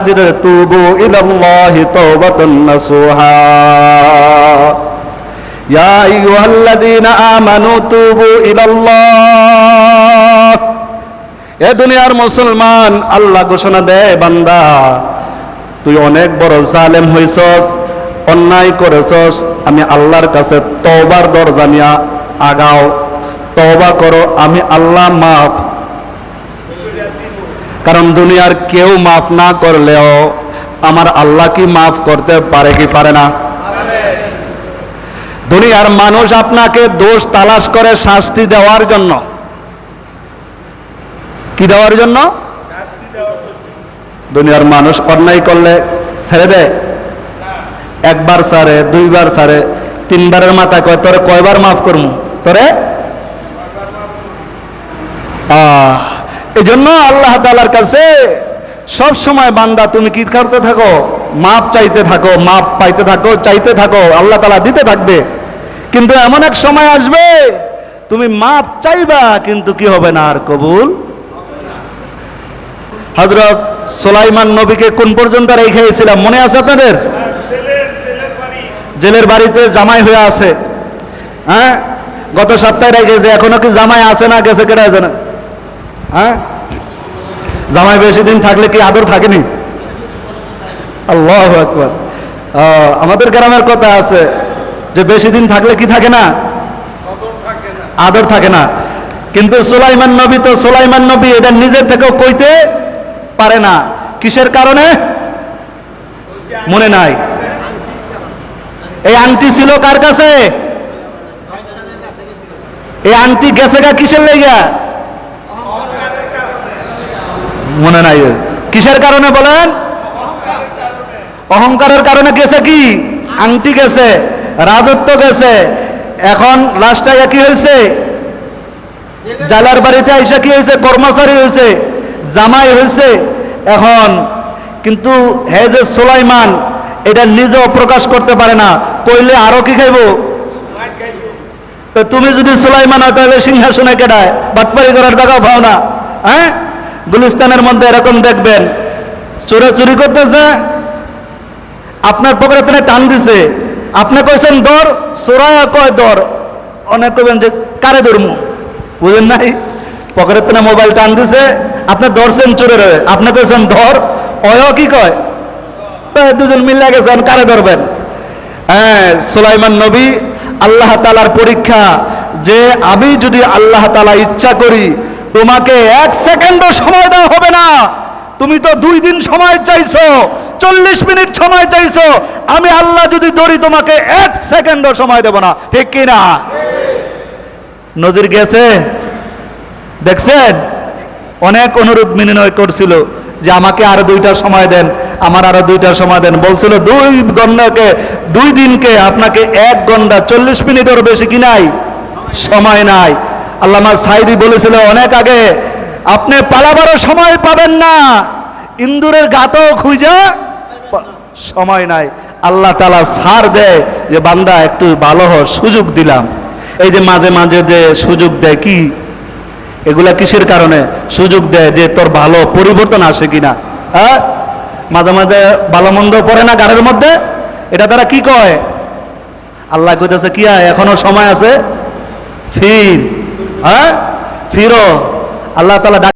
توبوا إلى الله توبة نصوحا يا أيها الذين آمنوا توبوا إلى الله এ দুনিয়ার মুসলমান আল্লাহ ঘোষণা দেয় বান্দা তুই অনেক বড় জালেম হইছস অন্যায় করেছস আমি আল্লাহর কাছে তওবার দরজা নিয়ে আগাও তওবা করো আমি আল্লাহ মাফ কারণ দুনিয়ার কেউ মাফ না করলেও আমার আল্লাহ কি মাফ করতে পারে কি পারে না? দুনিয়ার মানুষ আপনাকে দোষ তালাশ করে শাস্তি দেওয়ার জন্য। কি দেওয়ার জন্য? দুনিয়ার মানুষ অন্যায় করলে ছেড়ে দেয়। একবার সারে দুইবার সারে তিনবারের মাথায় কয়, তোরে কয়বার মাফ করমু? তোরে? আহ এই জন্য আল্লাহ তালার কাছে সব সময় বান্দা, তুমি কি করতে থাকো? মাপ চাইতে থাকো, মাপ পাইতে থাকো, চাইতে থাকো, আল্লাহ তালা দিতে থাকবে। কিন্তু এমন এক সময় আসবে, তুমি মাপ চাইবা, কিন্তু কি হবে না আর কবুল? হজরত সোলাইমান নবীকে কোন পর্যন্ত রেখেছিলাম মনে আছে আপনাদের? জেলের বাড়িতে জামাই হয়ে আছে। হ্যাঁ? গত সপ্তাহে রেখেছে এখনও কি জামাই আছে না গেছে কেটে জানে? হ্যাঁ? জামাই বেশি দিন থাকলে কি আদর থাকেনি? আল্লাহ আকবর। আমাদের গ্রামের কথা আছে, যে বেশি দিন থাকলে কি থাকে না? আদর থাকে না। কিন্তু সুলাইমান নবী তো সুলাইমান নবী, এটা নিজের থেকেও কইতে পারে না। কিসের কারণে? মনে নাই। এই আংটি ছিল কার কাছে? এই আংটি গেছে গা কিসের লেগা মনে নাই। কিসের কারণে বলেন? অহংকারের কারণে গেছে কি? আংটি গেছে, রাজত্ব গেছে। এখন লাস্টে কি হয়েছে? জালার বাড়িতে আইসা কি হয়েছে? কর্মচারী হয়েছে, জামাই হয়েছে। এখন কিন্তু হে যে সোলাইমান, এটা নিজেও প্রকাশ করতে পারে না। কইলে আরও কি খাইব? তুমি যদি সুলাইমান হয়, তাহলে সিংহাসনে কেটায় বাটপারি করার জায়গাও পাও না। হ্যাঁ? গুলিস্তানের মধ্যে এরকম দেখবেন, চোরে চুরি করতেছে, আপনার পকেটে তিনি টান দিছে। আপনি কইছেন, দর চোরা কয় দর? অনেক কইবেন যে, কারে ধরমু? বুঝেন নাই? পকেটের তেনা মোবাইল টান দিছে, আপনি ধরছেন চোরের। আপনি কইছেন ধর অয় কি কয়? তো দুজন মিলে গেছেন, কারে ধরবেন? হ্যাঁ সুলাইমান নবী আল্লাহ তালার পরীক্ষা যে, আমি যদি আল্লাহ তালা ইচ্ছা করি তোমাকে এক সেকেন্ডও সময় দেওয়া হবে না। তুমি তো দুই দিন সময় চাইছো, চল্লিশ মিনিট সময় চাইছো। আমি আল্লাহ যদি ধরি, তোমাকে এক সেকেন্ডও সময় দেব না। ঠিক কি না? নজির গেছে? দেখছেন? অনেক অনুরোধ বিনিময় করছিল যে আমাকে আরও দুইটা সময় দেন, আমার আরও দুইটা সময় দেন। বলছিল, দুই ঘন্টাকে, দুই দিনকে আপনাকে এক ঘণ্টা চল্লিশ মিনিটের বেশি কি নাই? সময় নাই। আল্লামা সাইদি বলেছিল অনেক আগে আপনি পালাবারও সময় পাবেন না। ইন্দুরের গাতও খুঁজা সময় নাই। আল্লাহ তালা সার দেয় যে বান্দা একটু ভালো হ সুযোগ দিলাম। এই যে মাঝে মাঝে যে সুযোগ দেয় কি? এগুলা কিসের কারণে? সুযোগ দেয় যে তোর ভালো পরিবর্তন আসে কিনা। হ্যাঁ? মাঝে মাঝে ভালো মন্দ পড়ে না গানের মধ্যে? এটা তারা কি কয়? আল্লাহ কইতেছে কি হয়, এখনও সময় আছে? ফির হ্যাঁ? ফিরো। আল্লাহ তালা